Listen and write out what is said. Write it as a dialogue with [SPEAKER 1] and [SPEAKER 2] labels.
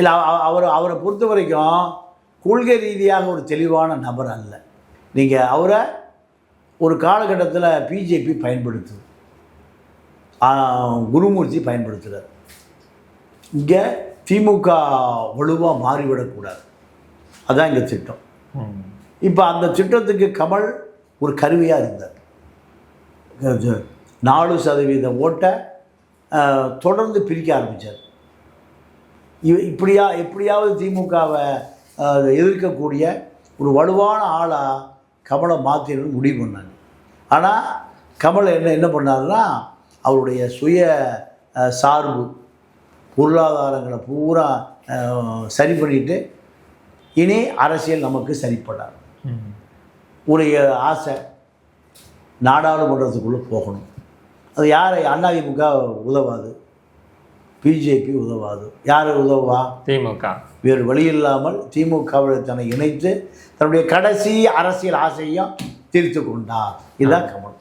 [SPEAKER 1] இல்லை அவர் அவரை பொறுத்த வரைக்கும் கொள்கை ரீதியாக ஒரு தெளிவான நபர் அல்ல. நீங்கள் அவரை ஒரு காலகட்டத்தில் பிஜேபி பயன்படுத்துது. குருமூர்த்தி பயன்படுத்துகிறார் இங்கே திமுக வலுவாக மாறிவிடக்கூடாது அதுதான் இங்கே திட்டம். இப்போ அந்த திட்டத்துக்கு கமல் ஒரு கருவியாக இருந்தார். நாலு சதவீத ஓட்டை தொடர்ந்து பிரிக்க ஆரம்பித்தார் இப்படியா எப்படியாவது திமுகவை எதிர்க்கக்கூடிய ஒரு வலுவான ஆளாக கமலை மாற்றிடணும்னு முடிவு பண்ணாங்க. ஆனால் கமலை என்ன என்ன பண்ணாருன்னா அவருடைய சுய சார்பு பொருளாதாரங்களை பூரா சரி பண்ணிட்டு இனி அரசியல் நமக்கு சரிப்படாது.
[SPEAKER 2] ம்.
[SPEAKER 1] ஒரு ஆசை நாடாளுமன்றத்துக்குள்ளே போகணும். அது யாரை அதிமுக உதவாது. பிஜேபி உதவாது. யார் உதவா?
[SPEAKER 2] திமுக.
[SPEAKER 1] வேறு வழி இல்லாமல் திமுகவை தன்னை இணைத்து தன்னுடைய கடைசி அரசியல் ஆசையும் தீர்த்து கொண்டார். இதுதான் கமல்.